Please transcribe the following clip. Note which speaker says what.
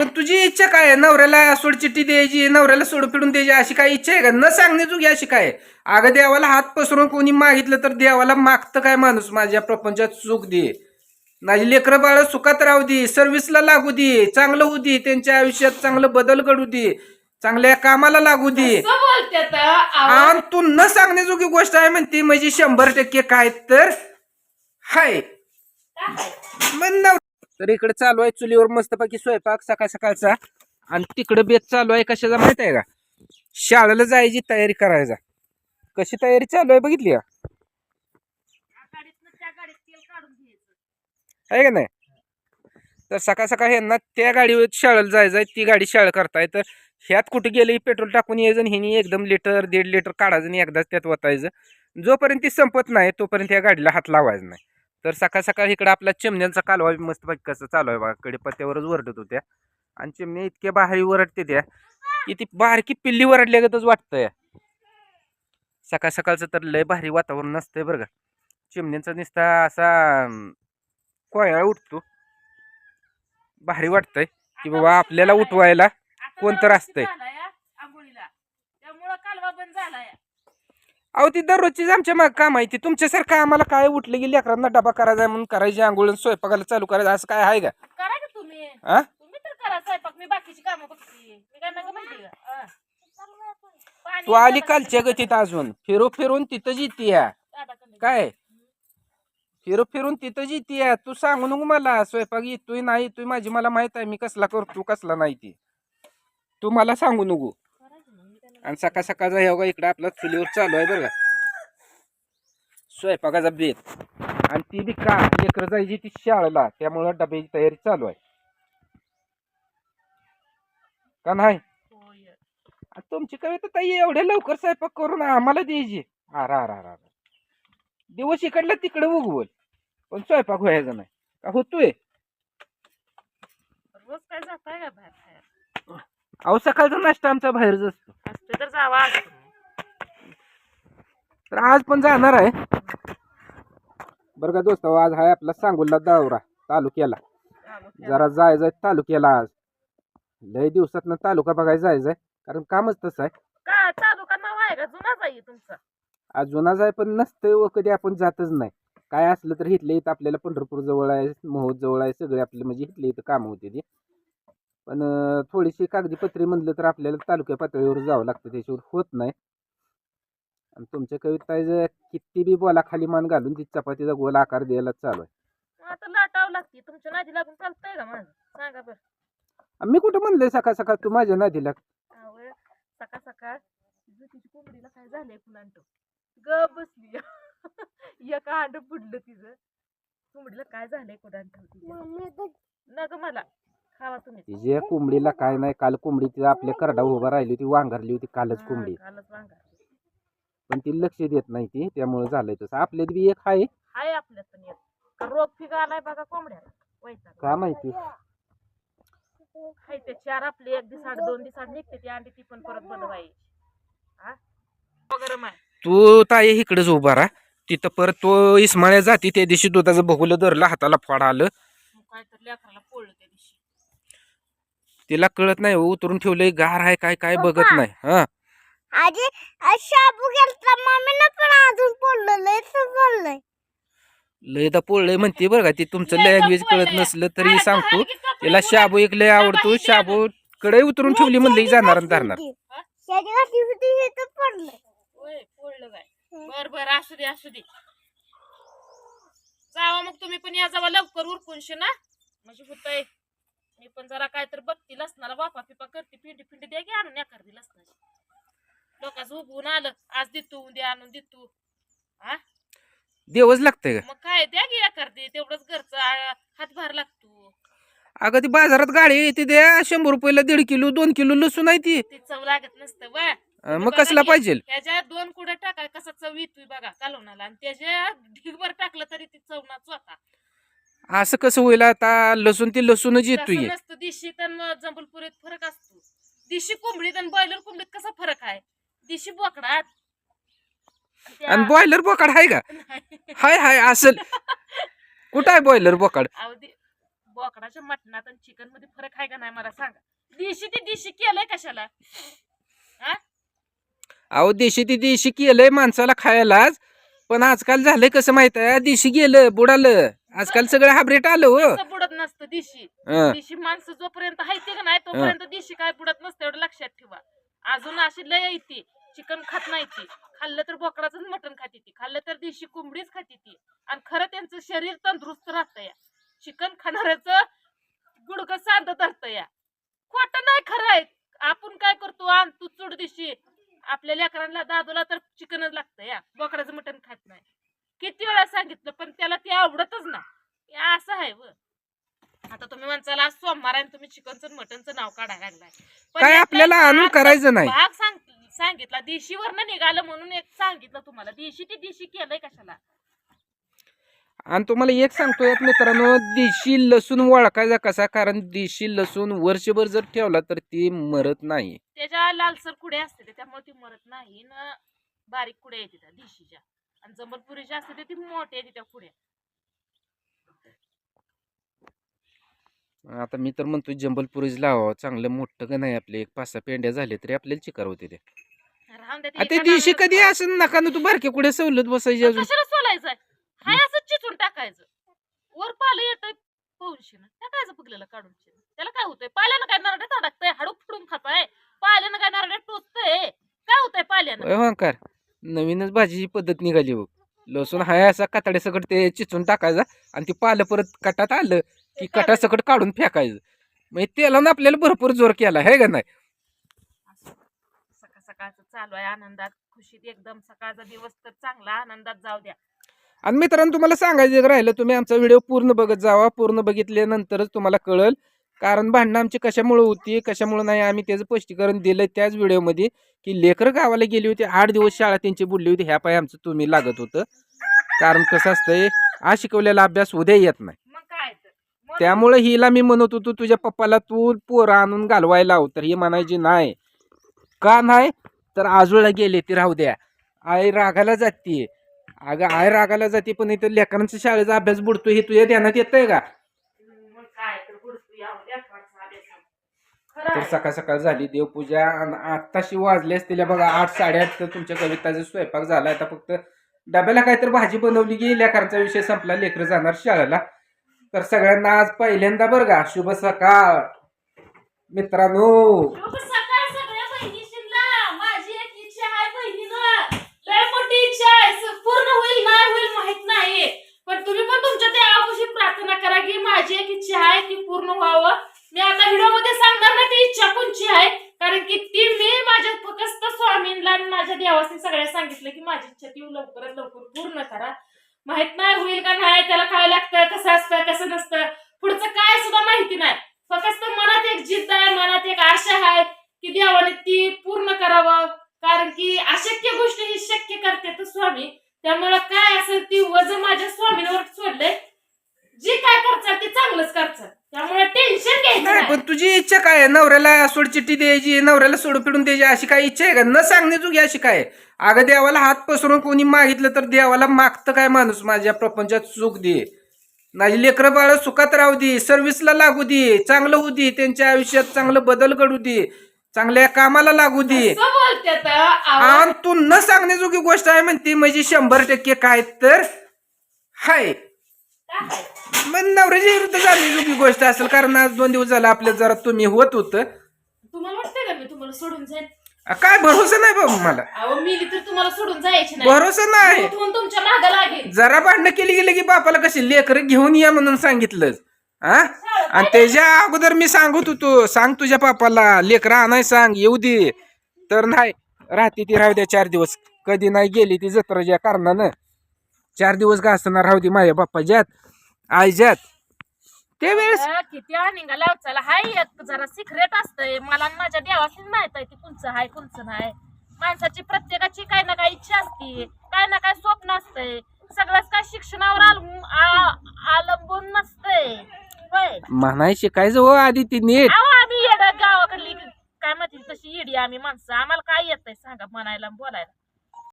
Speaker 1: पण तुझी इच्छा काय आहे? नवऱ्याला सोडचिट्टी द्यायची नवऱ्याला सोड फिडून द्यायची अशी काय इच्छा आहे का? न सांगणे चुकी अशी काय? अगं देवाला हात पसरून कोणी मागितलं तर देवाला मागतं काय माणूस? माझ्या प्रपंचात सुख दे. माझी लेकरं बाळ सुखात राहू दे सर्व्हिसला लागू दे चांगलं होऊ दे त्यांच्या आयुष्यात चांगलं बदल घडू दे चांगल्या कामाला लागू दे. आणि तू न सांगण्याजोगी गोष्ट आहे म्हणते म्हणजे शंभर टक्के काय तर हाय. मग तर इकडे चालू आहे चुलीवर मस्तपैकी स्वयंपाक सकाळ सकाळचा. आणि तिकडे बेत चालू आहे कशाचा माहीत आहे का? शाळेला जायची तयारी करायचा. कशी तयारी चालू आहे बघितली का? आहे का नाही? तर सकाळ सकाळ यांना त्या गाडीवर शाळेला जायचं आहे ती गाडी शाळा करताय. तर ह्यात कुठे गेलं पेट्रोल टाकून यायचं आणि एकदम लिटर दीड लिटर काढायचं आणि एकदाच त्यात वतायचं. जोपर्यंत ती संपत नाही तोपर्यंत या गाडीला हात लावायचा नाही. तर सकाळ सकाळ इकडं आपला चिमण्यांचा कालवा मस्त मस्तपैकी कसं चालू आहे बघा. कडीपत्त्यावरच वरडत होत्या. आणि चिमण्या इतक्या बाहेर वरडते त्या की ती बारकी पिल्ली वरडल्यागतच वाटतंय. सकाळ सकाळचं तर लय भारी वातावरण नसतंय बरं का. चिमण्यांचा निसता असा कोयळा उठतो. भारी वाटतंय की बाबा आपल्याला उठवायला
Speaker 2: आता
Speaker 1: कोण तर असतंय.
Speaker 2: झालाय, आंघोळीला त्यामुळं कालवा बंद झालाय
Speaker 1: अहो ती दररोजचीच आमच्या माग काम आहे ती तुमच्यासारखं आम्हाला काय उठलं की लेकरांना डबा करायचा आहे म्हणून करायची आंघोळ स्वयंपाकाला चालू करायचं असं काय आहे का?
Speaker 2: करा की तुम्ही.
Speaker 1: हा
Speaker 2: तुम्ही तर करा स्वयंपाक. मी बाकीची कामं बघते. मी काय नका म्हणते का? हा. पाणी
Speaker 1: तू आली कालच्या गतीत अजून. फिरू फिरून तिथंच येते
Speaker 2: दादाकडे.
Speaker 1: काय? फिरू फिरून तिथंच येते तू सांगू नको मला. स्वयंपाक येतोय नाही येतोय माझी मला माहीत आहे मी कसला करतो कसला नाही ती. तू मला सांगू नको
Speaker 2: करा की मग, मी काय नका-
Speaker 1: आणि सकाळ सकाळचा हे इकडं इकडे आपला चुलीवर चालू आहे बरं का. स्वयंपाकाचा बेत. आणि ती बी का लेकर जायची ती शाळेला त्यामुळं डब्याची तयारी चालू आहे. का नाही? आणि तुमची कविता ताई एवढ्या लवकर स्वयंपाक करून आम्हाला द्यायची. आरा आर आर दिवस इकडला तिकडे उगवल. पण स्वयंपाक व्हायचा नाही. का होतोय?
Speaker 2: रोज काय जाताय का बाहेर?
Speaker 1: अहो सकाळचा नाश्ता आमचा बाहेरच असतो.
Speaker 2: असते तर जावा आज. तुम्ही.
Speaker 1: तर आज पण जाणार आहे. बरं का दोस्त आज आहे आपला सांगोला दौरा तालुक्याला. जरा जायचंय तालुक्याला आज. लय दिवसात तालुका बघायला जायचंय कारण कामच तसं आहे.
Speaker 2: का चालू का नाव आहे का? जुनाच आहे तुमचा.
Speaker 1: आज जुनाच आहे पण नसतंय व कधी आपण जातच नाही. काय असलं तर इथल्या इथं आपल्याला पंढरपूर जवळ आहे मोहोळ जवळ आहे सगळे आपले म्हणजे इथले इथं कामं होते ती. पण थोडीशी कागदीपत्रे म्हणलं तर आपल्याला तालुक्या पातळीवर जावं लागतं त्याच्यावर होत नाही. आणि तुमच्या कविता किती बी बोला खाली मान घालून ती चपातीचा गोल आकार द्यायला चालू आहे.
Speaker 2: आता लाटावं लागते तुमच्या नादी लागून चालतंय का माझं? सांगा बरं.
Speaker 1: मी कुठं म्हणलंय सकाळ सकाळ तू माझ्या नादीला.
Speaker 2: अहो, सकाळ सकाळ तिची कोंबडीला काय झालंय फुलांटो ग बसली. एक अंड फुडलं तिचं. कोंबडीला काय झालंय कुडांट न ग मला. खावा तुम्ही.
Speaker 1: तिच्या कोंबडीला काय नाही काल कोंबडी ती आपल्या करडा उभा राहिली होती वांघरली होती कालच कोंबडी.
Speaker 2: हा, कालच वांगा
Speaker 1: पण ती लक्ष देत नाही ती त्यामुळे झालंय तसं. आपल्यात बी एक आहे
Speaker 2: हाय आपल्यात पण एक. का रोग फिगा आलाय बघा कोंबड्याला वैताग.
Speaker 1: का माहिती?
Speaker 2: हाय ते चार आपले एक दिवसाड दोन दिवसाड निघते ती अंडी ती पण परत बनवायची. हा? गरम आहे.
Speaker 1: तू ताई इकडेच उभा राहा. तिथं परत तो इस्माळ्या जाती त्या दिवशी दुधाचं बघुलं धरलं हाताला फोड आलं.
Speaker 2: मग काय तर लेकराला पोळलं त्या दिवशी.
Speaker 1: तिला कळत नाही हो, उतरून ठेवलंय गार आहे काय काय बघत. नाही. हा.
Speaker 3: आजी शाबू गेलता मम्मीनं पण अजून पडलं लय पडलंय
Speaker 1: लयदा पोळलंय म्हणते बरं का ती तुमचं लँग्वेज कळत. नसलं तरी सांगतो तिला. शाबू एक लय आवडतो शाबू कडे उतरून ठेवली म्हणलं जाणार आणि धरणार.
Speaker 3: हे?
Speaker 2: होय पोळलं काय बर बर असू दे असू दे. जावा मग तुम्ही पण या जावा लवकर उरकूनशी ना म्हणजे होतंय. मी पण जरा काय तर बघती लसणाला बापा पिपा करते पिंडी पिंडी द्या की आणून एखादी दी लसणाची. लोकांचं उभून आलं आज देतो उद्या आणून देतो. हा
Speaker 1: देवच लागतंय का
Speaker 2: मग काय द्या की एखादी तेवढंच घरचं आ, हातभार लागतो.
Speaker 1: अगं ती बाजारात गाडी येते द्या शंभर रुपयाला दीड किलो दोन किलो लसूण आहे ती.
Speaker 2: ती चव लागत नसतं
Speaker 1: अं, मग कसला पाहिजे?
Speaker 2: त्याच्या दोन कुड्या टाकाय कसा चव येतोय बघा कालवणाला. आणि त्याच्या ढिगभर टाकलं तरी ती चवना स्वतः
Speaker 1: असं कसं होईल? आता लसूण ती लसूणच येतोय.
Speaker 2: नसतं देशी तर जंबलपुरीत फरक असतो. देशी कोंबडीत आणि बॉयलर कोंबडीत कसा फरक आहे? देशी बोकडात.
Speaker 1: आणि बॉयलर बोकाड आहे का. हाय हाय असेल. कुठं आहे बॉयलर बोकाड?
Speaker 2: बोकडाच्या मटणात आणि चिकनमध्ये फरक आहे का नाही मला सांगा. दिशी ती दिशी केलंय कशाला?
Speaker 1: अहो देशी ती देशी केलंय माणसाला खायलाच. पण आजकाल झालंय कसं माहीत आहे? देशी गेलं बुडालं. आजकाल सगळं हायब्रेट आलं हो.
Speaker 2: बुडत नसतं दिशी.
Speaker 1: हं.
Speaker 2: दिशी माणसं जोपर्यंत हायते का नाही तोपर्यंत दिशी काय बुडत नसतं एवढं लक्षात ठेवा. अजून अशी लय येते चिकन खात नाही ती. खाल्लं तर बोकडाचं मटण खाते ती. खाल्लं तर दिशी कोंबडीच खाते ती. आणि खरं त्यांचं शरीर तंदुरुस्त राहतं या. चिकन खाणाऱ्याचं गुडघं सांद धरतं या. खोटं नाही खरं आहे. आपण काय करतो आण तू चुड दिशी. आपल्या लेकरांना दादूला तर चिकनच लागतं या. बोकडाचं मटण खात नाही. किती वेळा सांगितलं पण त्याला ते आवडतच ना असं आहे व. आता तुम्ही म्हणसाल आज सोमवार आहे आणि तुम्ही चिकनचं मटनचं नाव काढायला लागलाय. पण
Speaker 1: काय आपल्याला आणून करायचं नाही.
Speaker 2: भाग सांग सांगितला देशीवरनं निघालं म्हणून एक सांगितलं तुम्हाला. देशी ते देशी केलंय कशाला?
Speaker 1: आणि तुम्हाला एक सांगतो यात मित्रांनो देशी लसूण ओळखायचा कसा? कारण देशी लसूण वर्षभर जर ठेवला तर ती मरत नाही.
Speaker 2: त्याच्या लालसर कुडे असते ते, त्यामुळे ती मरत नाही. न बारीक कुड्या येते त्या देशीच्या. आणि जंबलपुरीच्या असते ते मोठ्या येते त्या कुड्या
Speaker 1: आता मी तर म्हणतो जंबलपुरीच लावा चांगलं मोठं का नाही आपले? एक पाच सहा पेंड्या झाले तरी आपल्याला चिकार होते ते.
Speaker 2: राहून द्या, ते
Speaker 1: दिवशी कधी. असं नका ना तू बारके कुठे सवलत बसायची अजून?
Speaker 2: कशाला सोलायचंय? हाय असं चिचून टाकायचं. वर पालं येतंय पौनशीनं टाकायचं फुगलेलं काढून शिनं. त्याला काय होतंय? पाल्यानं काय नारड्यात अडकतंय हाडूक फुडून खाताय? पाल्यानं काय नारड्यात टोचतंय? काय होतंय पाल्यानं?
Speaker 1: ओंकार नवीनच भाजीची पद्धत निघाली बघ. लसूण हाय असा कटाड्या सकट ते चिचून टाकायचा आणि ती पालं परत कटात आलं की कटा सकट काढून फेकायचं. म्हणजे त्याला ना आपल्याला भरपूर जोर केला आहे का नाही?
Speaker 2: सकाळ सकाळचं चालू आहे आनंदात खुशीत एकदम. सकाळचा दिवस तर चांगला आनंदात जाऊ द्या.
Speaker 1: आणि मित्रांनो तुम्हाला सांगायचं राहिलं तुम्ही आमचा व्हिडिओ पूर्ण बघत जावा. पूर्ण बघितल्यानंतरच तुम्हाला कळल कारण भांडणं आमची कशामुळे होती कशामुळे नाही आम्ही त्याचं स्पष्टीकरण दिलं त्याच व्हिडिओमध्ये की लेकरं गावाला गेली होती आठ दिवस शाळा त्यांची बुडली होती ह्या पाय आमचं तुम्ही लागत होतं. कारण कसं असतंय आज शिकवलेला अभ्यास उद्या येत नाही. त्यामुळे हिला मी म्हणत होतो तुझ्या पप्पाला तू पोरं आणून घालवायला लाव तर ही म्हणायची नाही. का नाही? तर आजूळला गेले ती राहू द्या. आई रागाला जाते. अगं आई रागाला जाते पण इथं लेकरांचा शाळेचा अभ्यास बुडतो हे तुझ्या ध्यानात येतंय का
Speaker 2: मग काय तर गुडतू या उद्या ठेवायचं अभ्यासाला. खरं
Speaker 1: तर. सकाळ सकाळ झाली देवपूजा आत्ताशी वाजली असतील बघा आठ साडेआठ तर तुमच्या कविताचा स्वयंपाक झाला आता फक्त डब्याला काहीतरी भाजी बनवली की लेकरांचा विषय संपला लेकरं जाणार शाळेला. तर सगळ्यांना आज पहिल्यांदा बरं का शुभ सकाळ. मित्रांनो.
Speaker 2: शुभ सकाळ सगळ्या बहिणीशींना. माझी एक इच्छा आहे बहिणीनं. लय मोठी इच्छा आहे. स- पूर्ण होईल नाही होईल माहीत नाही. पण तुम्ही पण तुमच्या देवापाशी प्रार्थना करा की माझी एक इच्छा आहे ती पूर्ण व्हावं. मी आता व्हिडिओमध्ये सांगणार नाही ती इच्छा कोणची आहे? कारण की ती मी माझ्या फक्त स्वामींना माझ्या देवासनी सगळ्या सांगितलं की माझी इच्छा ती लवकरात लवकर पूर्ण करा. माहीत नाही होईल का नाही त्याला काय लागतं कसं असतं कसं नसतं पुढचं काय सुद्धा माहिती नाही. फक्त मनात एक जिद्द आहे मनात एक आशा आहे की देवाने ती पूर्ण करावं. कारण की अशक्य गोष्टी ही शक्य करते तर स्वामी. त्यामुळं काय असेल ती वज माझ्या स्वामींवर सोडलंय. जे काय करचाल ते चांगलंच करचाल. त्यामुळे टेन्शन घ्यायचं
Speaker 1: नाही. पण तुझी इच्छा काय आहे? नवऱ्याला सोडचिट्टी द्यायची नवऱ्याला सोड पिडून द्यायची अशी काय इच्छा आहे का? न सांगणे चुकी अशी काय आहे? अगं देवाला हात पसरून कोणी मागितलं तर देवाला मागतं काय माणूस? माझ्या प्रपंचात सुख दे. माझी लेकरं बाळ सुखात राहू दे सर्व्हिसला लागू दे चांगलं होऊ दे त्यांच्या आयुष्यात चांगलं बदल घडू दे चांगल्या कामाला लागू दे.
Speaker 2: असं बोलते तर आवाज
Speaker 1: आणि तू न सांगण्याजोगी गोष्ट आहे म्हणते म्हणजे शंभर टक्के काय तर हाय.
Speaker 2: काय?
Speaker 1: मग नवऱ्याच्या विरुद्ध जाणण्याजोगी गोष्ट असेल. कारण आज दोन दिवस झाला आपल्या जरा तुम्ही होत होतं.
Speaker 2: तुम्हाला वाटतंय का मी तुम्हाला सोडून जाईन?
Speaker 1: आ, काय भरोसा नाही बाबा मला.
Speaker 2: अहो मिली तर तुम्हाला सोडून जायची नाही.
Speaker 1: भरोसा नाही.
Speaker 2: उठवून तुमच्या मागं लागेल
Speaker 1: जरा भांडणं केली गेली की बापाला कशी लेकर घेऊन या म्हणून सांगितलं हा आणि त्याच्या अगोदर मी सांगत होतो सांग तुझ्या पापाला लेकरं आणाय सांग येऊ दे. तर नाही राहते ती राहू द्या चार दिवस. कधी नाही गेली ती जत्राच्या कारणानं. चार दिवस का असणार राहू दे माझ्या बाप्पाच्यात. आईच्यात त्यावेळेस
Speaker 2: अं, किती निघा लावचाला हाय एक जरा सिक्रेट असतंय. मला आणि माझ्या देवाशीच माहीत आहे ती कुणचं हाय कुणचं नाही. माणसाची प्रत्येकाची काय ना काय इच्छा असते. काय ना काय स्वप्न असतंय. सगळंच काय शिक्षणावर आ- अवलंबून नसतंय. होय.
Speaker 1: म्हणाय शिकायचं हो आधी ती नीट.
Speaker 2: अहो आम्ही येडं गावाकडली काय म्हणते तशी येडी आम्ही माणसं. आम्हाला काय येतंय सांगा म्हणायला आणि बोलायला.